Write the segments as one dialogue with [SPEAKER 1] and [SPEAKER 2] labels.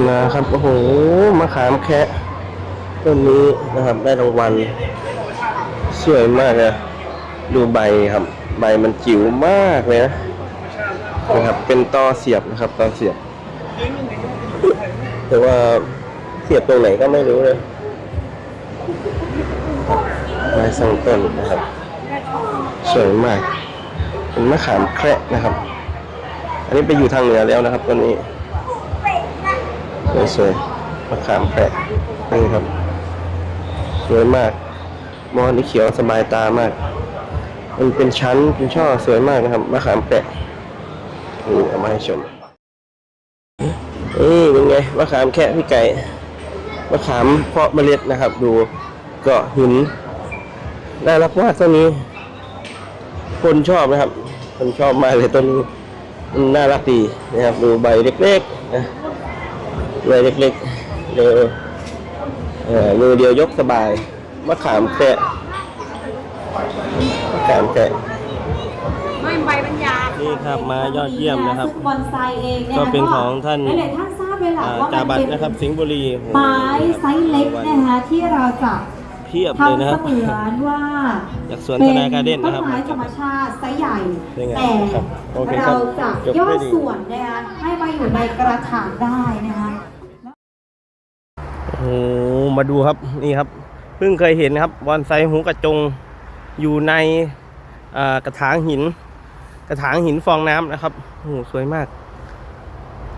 [SPEAKER 1] นะครับโอ้โหมะขามแคะต้นนี้นะครับ ได้รางวัลสวยมากเลยดูใบครับ ใบมันจิ๋วมากเลยนะนะครับ เป็นตอเสียบนะครับตอเสียบ แต่ว่าเสียบตรงไหนก็ไม่รู้เลยไม้สังต้นนะครับ สวยมาก เป็นมะขามแคระนะครับ อันนี้ไปอยู่ทางเหนือแล้วนะครับต้นนี้ สวยๆมะขามแปะนี่ครับ สวยมาก มอนี่เขียวสบายตามาก มันเป็นชั้นเป็นช่อสวยมากนะครับมะขามแปะนี่เอามาให้ชมนี่เป็นไงมะขามแค่พี่ไก่มะขามเพาะเมล็ดนะครับ ดูเกาะหินน่ารักมากต้นนี้ คนชอบนะครับ คนชอบมากเลยต้นนี้มันน่ารักดีนะครับ ดูใบเล็กๆนะ ใบเล็กๆเร็วเอ่อมือเดียวยกสบาย มะขามแกะมะขามแกะ
[SPEAKER 2] ไม่ใบปัญญา
[SPEAKER 1] นี่ครับมายอดเยี่ยมนะครับ
[SPEAKER 3] ซึ่งบอนไซเองย
[SPEAKER 1] ก็เป็นของท่าน
[SPEAKER 3] หลายๆท่านทราบเลยแหละ
[SPEAKER 1] อ่า
[SPEAKER 3] ว่า
[SPEAKER 1] จา
[SPEAKER 3] มัน
[SPEAKER 1] บัต
[SPEAKER 3] เป็น
[SPEAKER 1] นะครับสิงห์บุรีโอ้โห
[SPEAKER 3] ไม้ไซส์เล็กนะคะที่เราจะ
[SPEAKER 1] เพียบเลย
[SPEAKER 3] ทำ
[SPEAKER 1] นะ
[SPEAKER 3] เส
[SPEAKER 1] ครับ
[SPEAKER 3] มือนว่า
[SPEAKER 1] จากสวนธนาการเด่นนะครับ
[SPEAKER 3] ต้นไม้ธรรมชาติไซส์ใหญ่
[SPEAKER 1] เป็นไง
[SPEAKER 3] แต่
[SPEAKER 1] ครับโอเคครับ
[SPEAKER 3] เราจะ
[SPEAKER 1] จบ
[SPEAKER 3] ย่อ
[SPEAKER 1] ด้วยดี
[SPEAKER 3] ส่วนนะคะให้มาอยู่ในกระถางได้นะคะ
[SPEAKER 1] โอ้โหมาดูครับนี่ครับ เพิ่งเคยเห็นครับบอนไซหูกระจงอยู่ในกระถางหิน กระถางหินฟองน้ำนะครับโอ้โหสวยมาก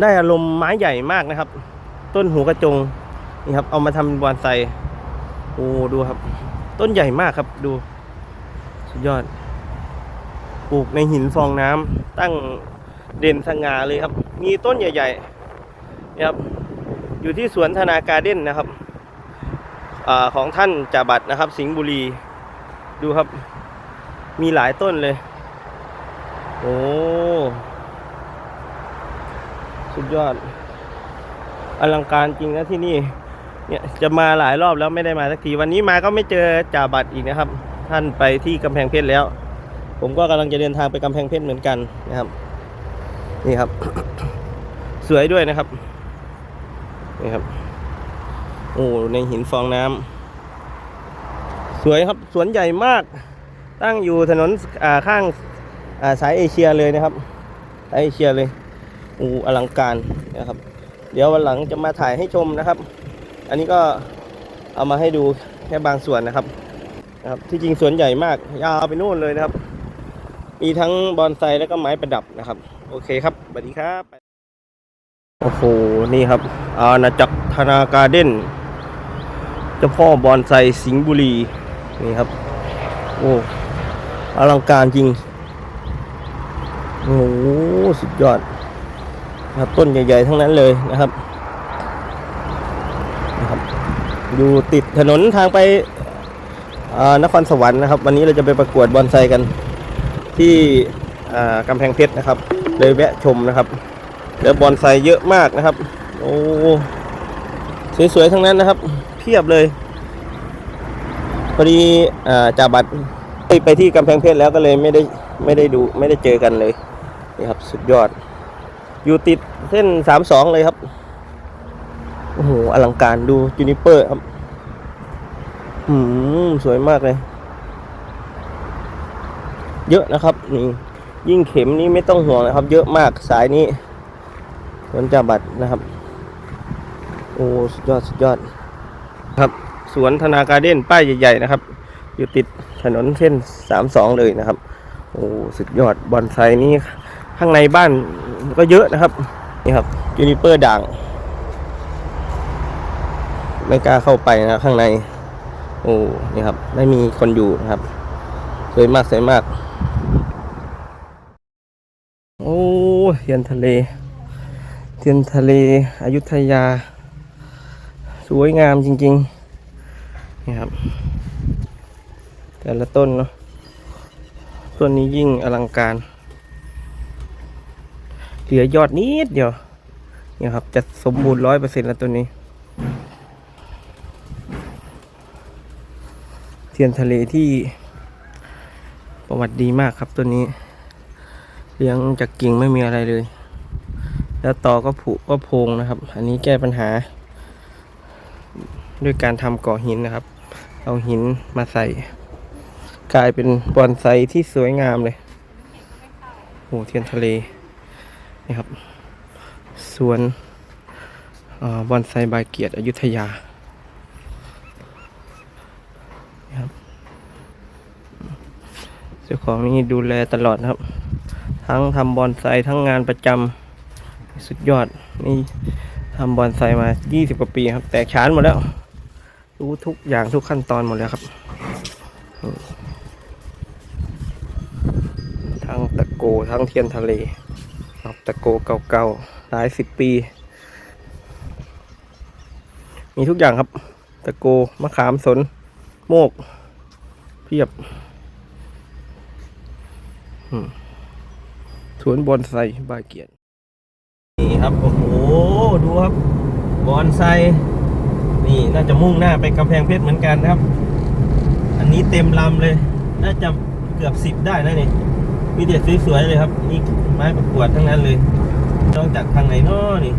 [SPEAKER 1] ได้อารมณ์ไม้ใหญ่มากนะครับ ต้นหูกระจงนี่ครับ เอามาทำเป็นบอนไซโอ้ดูครับ ต้นใหญ่มากครับดูสุดยอด ปลูกในหินฟองน้ำตั้งเด่นสง่าเลยครับ มีต้นใหญ่ๆนี่ครับ อยู่ที่สวนธนาการเด่นนะครับอของท่านจ่าบัตรนะครับ สิงห์บุรี ดูครับ มีหลายต้นเลย โอ้สุดยอด อลังการจริงนะที่นี่ เนี่ยจะมาหลายรอบแล้วไม่ได้มาสักที วันนี้มาก็ไม่เจอจ่าบัตรอีกนะครับ ท่านไปที่กำแพงเพชรแล้ว ผมก็กำลังจะเดินทางไปกำแพงเพชรเหมือนกันนะครับ นี่ครับ สวยด้วยนะครับ นี่ครับ โอ้ในหินฟองน้ำสวยครับสวนใหญ่มาก ตั้งอยู่ถนนอ่าข้างอ่าสายเอเชียเลยนะครับสายเอเชียเลยโอ้อลังการนะครับ เดี๋ยววันหลังจะมาถ่ายให้ชมนะครับ อันนี้ก็เอามาให้ดูแค่บางส่วนนะครับนะครับ ที่จริงสวนใหญ่มาก ยาวไปนู่นเลยนะครับ มีทั้งบอนไซแล้วก็ไม้ประดับนะครับ โอเคครับสวัสดีครับ โอ้โห นี่ครับ อาณาจักรธนาการเด่นเจ้าพ่อบอนไซสิงห์บุรี นี่ครับ โอ้อลังการจริง โอ้สุดยอดครับต้นใหญ่ๆทั้งนั้นเลยนะครับนะครับอยู่ติดถนนทางไปนครสวรรค์นะครับ วันนี้เราจะไปประกวดบอนไซกัน ที่กำแพงเพชรนะครับ เลยแวะชมนะครับ แล้วบอนไซเยอะมากนะครับ โอ้สวยๆทั้งนั้นนะครับ เพียบเลย พอดีอจ่าบัตรไปที่กำแพงเพชรแล้วก็เลยไม่ได้ไม่ได้ดูไม่ได้เจอกันเลยนี่ครับ สุดยอด อยู่ติดเส้นสามสองเลยครับโอ้โหอลังการดูจูนิเปอร์ครับอืมสวยมากเลย เยอะนะครับนี่ยิ่งเข็มนี้ไม่ต้องห่วงนะครับ เยอะมากสายนี้สวนจ่าบัตรนะครับ โอ้สุดยอดสุดยอดครับสวนธนาการเด่นป้ายใหญ่ๆนะครับ อยู่ติดถนนเส้นสามสองเลยนะครับ โอ้สุดยอดบอนไซนี้ข้างในบ้านก็เยอะนะครับนี่ครับยูนิเปอร์ด่างไม่กล้าเข้าไปนะข้างใน โอ้นี่ครับ ไม่มีคนอยู่นะครับสวยมากสวยมาก โอ้เทียนทะเลเทียนทะเลอยุธยา สวยงามจริงๆนี่ครับ แต่ละต้นเนาะต้นนี้ยิ่งอลังการ เหลือยอดนิดเดียวนี่ครับจะสมบูรณ์ร้อยเปอร์เซ็นต์แล้วตัวนี้ เทียนทะเลที่ประวัติดีมากครับตัวนี้ เลี้ยงจากกิ่งไม่มีอะไรเลย แล้วต่อก็ผุก็โพงนะครับ อันนี้แก้ปัญหา ด้วยการทำก่อหินนะครับ เอาหินมาใส่ กลายเป็นบอนไซที่สวยงามเลยโอ้เทียนทะเลนี่ครับสวนออบอนไซบายเกียรติอยุธยานะครับเจ้าของนี่ดูแลตลอดครับ ทั้งทำบอนไซทั้งงานประจำสุดยอดนี่ทำบอนไซมา 20 กว่าปีครับ แตกฉานหมดแล้ว รู้ทุกอย่างทุกขั้นตอนหมดแล้วครับ ทั้งตะโกทั้งเทียนทะเลครับตะโกเก่าๆหลายสิบปี มีทุกอย่างครับ ตะโกมะขามสน โมก เพียบสวนบอนไซบาเกียรตินี่ครับ โอ้โห ดูครับ บอนไซ นี่น่าจะมุ่งหน้าไปกำแพงเพชรเหมือนกันครับ อันนี้เต็มลำเลย น่าจะเกือบสิบได้นะนี่มีเด็ดสวยๆเลยครับ นี่ไม้ประกวดทั้งนั้นเลยนอกจากทางไหนน้อนี่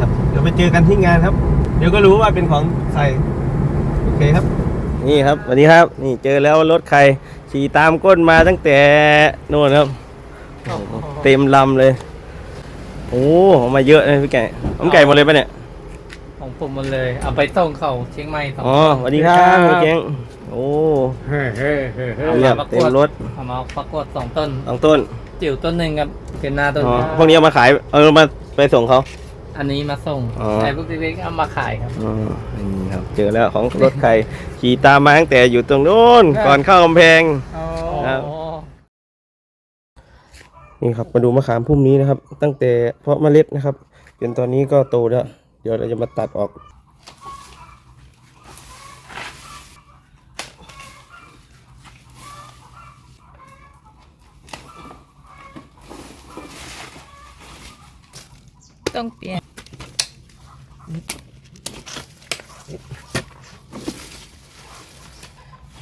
[SPEAKER 1] ครับเดี๋ยวไปเจอกันที่งานครับ เดี๋ยวก็รู้ว่าเป็นของใครโอเคครับ นี่ครับสวัสดีครับ นี่เจอแล้วรถใครขี่ตามก้นมาตั้งแต่โน่นครับโอ้โหเต็มลำเลย โอ้เอามาเยอะเลยพี่ไก่ผมไก่หมดเลยปะเนี่ย
[SPEAKER 4] ของ ผมหมดเลย เอาไปส่งเขาเชียงใหม่สอง
[SPEAKER 1] อ๋อสวัสดีครับพี่เจ้งโอ้
[SPEAKER 4] เฮ้เฮ้เฮ้เฮ้
[SPEAKER 1] เรียบเต็มรถ
[SPEAKER 4] เอามาประกวดสองต้น
[SPEAKER 1] สองต้น
[SPEAKER 4] จิ๋วต้นหนึ่งกับเป็นนาต้น
[SPEAKER 1] อ๋อ
[SPEAKER 4] หนึ่ง
[SPEAKER 1] พวกนี้เอามาขายเอามาไปส่งเขา
[SPEAKER 4] อันนี้มาส่ง
[SPEAKER 1] อ๋อ
[SPEAKER 4] ไอ้พวกเล็กๆเอามาขายครับ
[SPEAKER 1] อ๋อนี่ครับ เจอแล้วของรถใครขี่ตามมาตั้งแต่อยู่ตรงนู้น
[SPEAKER 4] ครับ
[SPEAKER 1] ก่อนเข้ากำแพง
[SPEAKER 4] อ๋อ
[SPEAKER 1] ครับนี่ครับมาดูมะขามพุ่มนี้นะครับ ตั้งแต่เพาะเมล็ดนะครับจนตอนนี้ก็โตแล้วเดี๋ยวเราจะมาตัดออก
[SPEAKER 2] ต้องเปลี่ยน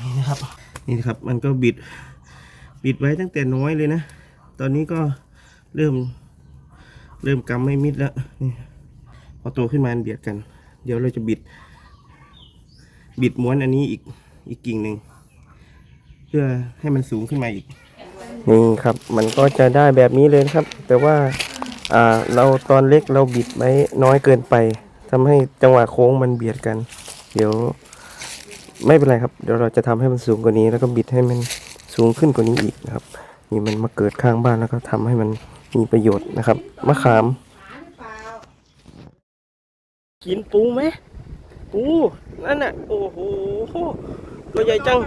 [SPEAKER 1] นี่นะครับ นี่นะครับมันก็บิดบิดไว้ตั้งแต่น้อยเลยนะ ตอนนี้ก็เริ่มเริ่มกำไม่มิดแล้วนี่พ อโตขึ้นมามันเบียดกัน เดี๋ยวเราจะบิด บิดม้วนอันนี้อีกอีกกิ่งหนึ่งเพื่อให้มันสูงขึ้นมาอีกนี่ครับมันก็จะได้แบบนี้เลยครับ แต่ว่าอ่าเราตอนเล็กเราบิดไว้น้อยเกินไปทำให้จังหวะโค้งมันเบียดกัน เดี๋ยว ไม่เป็นไรครับ เดี๋ยวเราจะทำให้มันสูงกว่านี้ แล้วก็บิดให้มันสูงขึ้นกว่านี้อีกนะครับ นี่มันมาเกิดข้างบ้านแล้วก็ทำให้มันมีประโยชน์นะครับมะขาม กินปูไหมปูนั่นน่ะโอ้โหตัวใหญ่จัง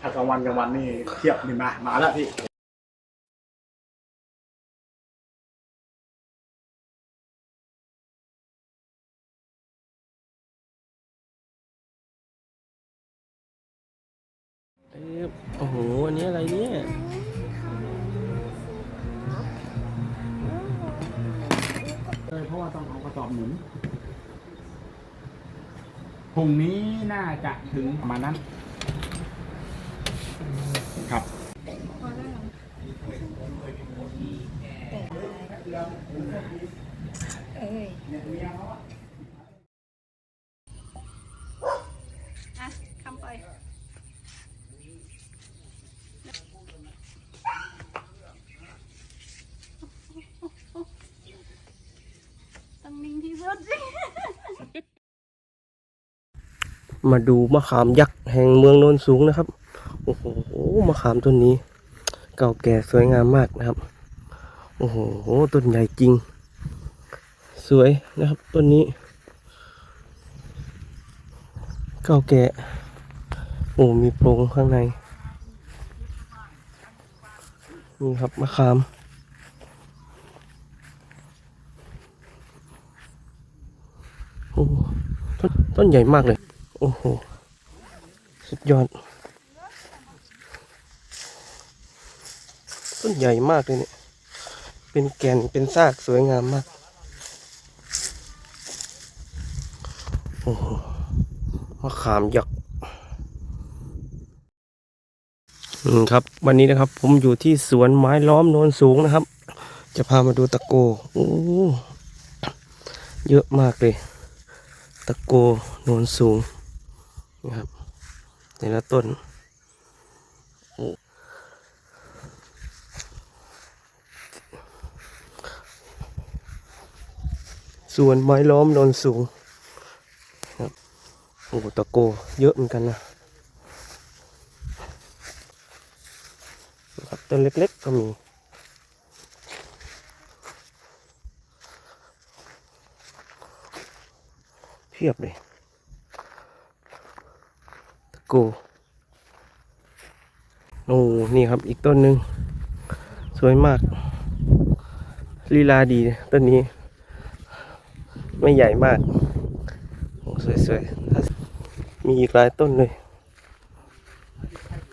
[SPEAKER 5] ถ้ากลางวันกลางวันนี่เทียบนี่มา มาแล้วพี่ พรุ่งนี้น่าจะถึงประมาณนั้น ครับ
[SPEAKER 2] อะคำปล่อยต้องนิ่งที่สุดสิ
[SPEAKER 1] มาดูมะขามยักษ์แห่งเมืองโนนสูงนะครับ โอ้โหมะขามต้นนี้ เก่าแก่สวยงามมากนะครับ โอ้โหต้นใหญ่จริง สวยนะครับต้นนี้ เก่าแก่โอ้มีโพรงข้างในนี่ครับมะขามโอ้ต้นต้นใหญ่มากเลย โอ้โห สุดยอด ต้นใหญ่มากเลยเนี่ย เป็นแก่น เป็นซากสวยงามมาก โอ้โหมะขามยักษ์อืมครับ วันนี้นะครับ ผมอยู่ที่สวนไม้ล้อมโนนสูงนะครับ จะพามาดูตะโก โอ้เยอะมากเลย ตะโกโนนสูง นะครับแต่ละต้นโอ้สวนไม้ล้อมโนนสูงครับโอ้ตะโกเยอะเหมือนกันนะครับต้นเล็กๆก็มีเพียบเลย โกโอ้นี่ครับอีกต้นหนึ่งสวยมากลีลาดีต้นนี้ ไม่ใหญ่มากโอ้สวยๆ มีอีกหลายต้นเลย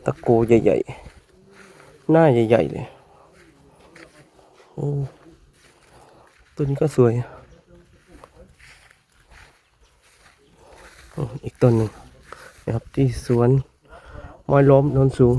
[SPEAKER 1] ตะโกใหญ่ๆ หน้าใหญ่ๆเลยโอ้ตัวนี้ก็สวยอีกต้นหนึ่ง นะครับที่สวนไม้ล้มโนนสูง